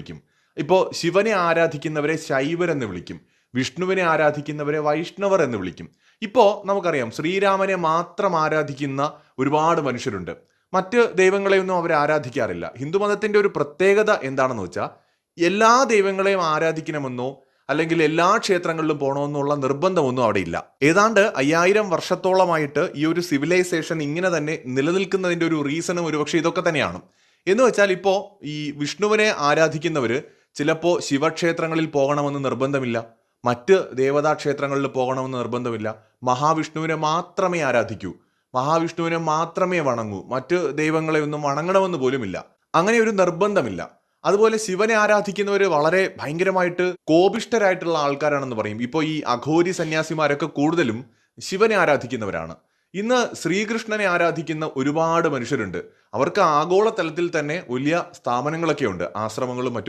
വിളിക്കും. ഇപ്പോൾ ശിവനെ ആരാധിക്കുന്നവരെ ശൈവരെന്ന് വിളിക്കും. വിഷ്ണുവിനെ ആരാധിക്കുന്നവരെ വൈഷ്ണവർ എന്ന് വിളിക്കും. ഇപ്പോൾ നമുക്കറിയാം ശ്രീരാമനെ മാത്രം ആരാധിക്കുന്ന ഒരുപാട് മനുഷ്യരുണ്ട്. മറ്റ് ദൈവങ്ങളെയൊന്നും അവർ ആരാധിക്കാറില്ല. ഹിന്ദുമതത്തിന്റെ ഒരു പ്രത്യേകത എന്താണെന്ന് വെച്ചാൽ എല്ലാ ദൈവങ്ങളെയും ആരാധിക്കണമെന്നോ അല്ലെങ്കിൽ എല്ലാ ക്ഷേത്രങ്ങളിലും പോകണമെന്നുള്ള നിർബന്ധമൊന്നും അവിടെ ഇല്ല. ഏതാണ്ട് അയ്യായിരം വർഷത്തോളമായിട്ട് ഈ ഒരു സിവിലൈസേഷൻ ഇങ്ങനെ തന്നെ നിലനിൽക്കുന്നതിന്റെ ഒരു റീസണും ഒരുപക്ഷെ ഇതൊക്കെ തന്നെയാണ്. എന്ന് വെച്ചാൽ ഇപ്പോൾ ഈ വിഷ്ണുവിനെ ആരാധിക്കുന്നവർ ചിലപ്പോൾ ശിവക്ഷേത്രങ്ങളിൽ പോകണമെന്ന് നിർബന്ധമില്ല. മറ്റ് ദേവതാ ക്ഷേത്രങ്ങളിൽ പോകണമെന്ന് നിർബന്ധമില്ല. മഹാവിഷ്ണുവിനെ മാത്രമേ ആരാധിക്കൂ. മഹാവിഷ്ണുവിനെ മാത്രമേ വണങ്ങൂ. മറ്റ് ദൈവങ്ങളെ ഒന്നും വണങ്ങണമെന്ന് പോലുമില്ല. അങ്ങനെ ഒരു നിർബന്ധമില്ല. അതുപോലെ ശിവനെ ആരാധിക്കുന്നവർ വളരെ ഭയങ്കരമായിട്ട് കോപിഷ്ടരായിട്ടുള്ള ആൾക്കാരാണെന്ന് പറയും. ഇപ്പോൾ ഈ അഘോരി സന്യാസിമാരൊക്കെ കൂടുതലും ശിവനെ ആരാധിക്കുന്നവരാണ്. ഇന്ന് ശ്രീകൃഷ്ണനെ ആരാധിക്കുന്ന ഒരുപാട് മനുഷ്യരുണ്ട്. അവർക്ക് ആഗോളതലത്തിൽ തന്നെ വലിയ സ്ഥാപനങ്ങളൊക്കെ ഉണ്ട് ആശ്രമങ്ങളും മറ്റും.